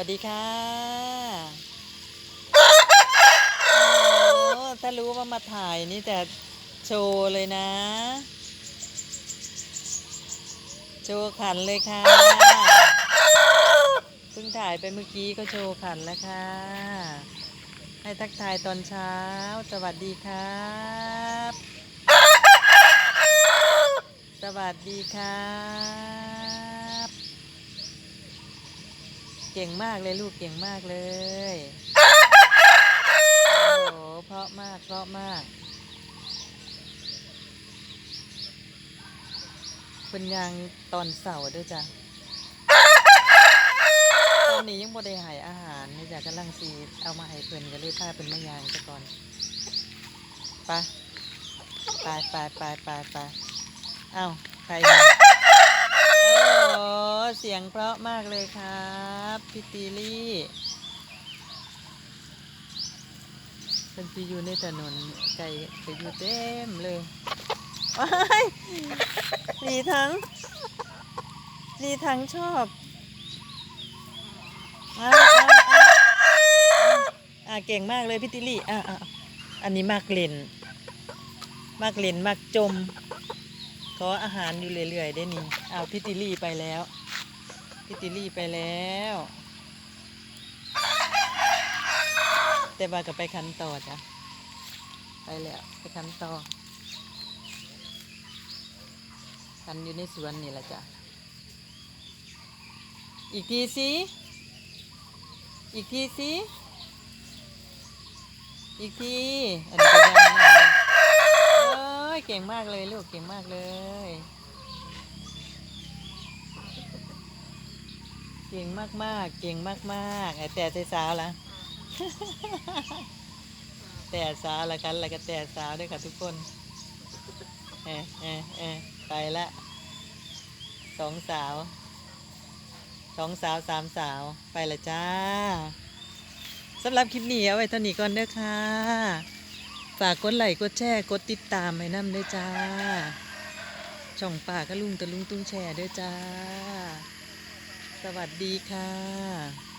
วัสดีค่ะโอ้ถ้ารู้ว่ามาถ่ายนี่แต่โชว์เลยนะ โชว์ขันเลยค่ะเพิ่งถ่ายไปเมื่อกี้ก็โชว์ขันแล้วค่ะ ให้ทักทายตอนเช้า สวัสดีครับ สวัสดีครับ เก่งมากเลยลูกเก่งมากเลย โอ้โหเพราะมากเพราะมากเป็นยางตอนเสาร์ด้วยจ้ะ ตอนนี้ยังบ่ได้หายอาหารนี่จ้ะกำลังสีเอามาให้เพิ่นก็เลยพาเป็นมายางซะก่อนไปไปไปไปไปไปเอ้าใครอ ยงเพราะมากเลยครับพี่ตีลี่เป็นที่อยู่ในถนนไก่ไปอยู่เต็มเลยว้ายนีทั้งนีทั้งชอบอ่าอ่าเก่งมากเลยพี่ติลี่อ่าอันนี้มากเล่นมากเล่นมากจมขออาหารอยู่เรื่อยๆได้นี่อ้าวพี่ติลี่ไปแล้ว พี่ติลี่ไปแล้ว แต่ว่าก็ไปคันต่อจ้ะ ไปแล้วไปคันต่อ คันอยู่ในสวนนี่แหละจ้ะ อีกทีสิ อีกทีสิ อีกทีอันนี้ก็ยังไม่เลยเอ้ยเก่งมากเลยลูกเก่งมากเลย เก่งมากมากๆ เก่งมากมากๆแต่ใจสาวละแต่สาวละกันแล้วก็แต่สาวด้วยค่ะทุกคนเออเออเออไปละสองสาวสองสาวสามสาวไปละจ้าสำหรับคลิปนี้เอาไว้เท่านี้ก่อนเด้อค่ะ ฝากกดไลค์กดแชร์กดติดตามให้น้ำด้วยจ้า ช่องป่ากระลุงตะลุงตุ้งแชร์ด้วยจ้า สวัสดีค่ะ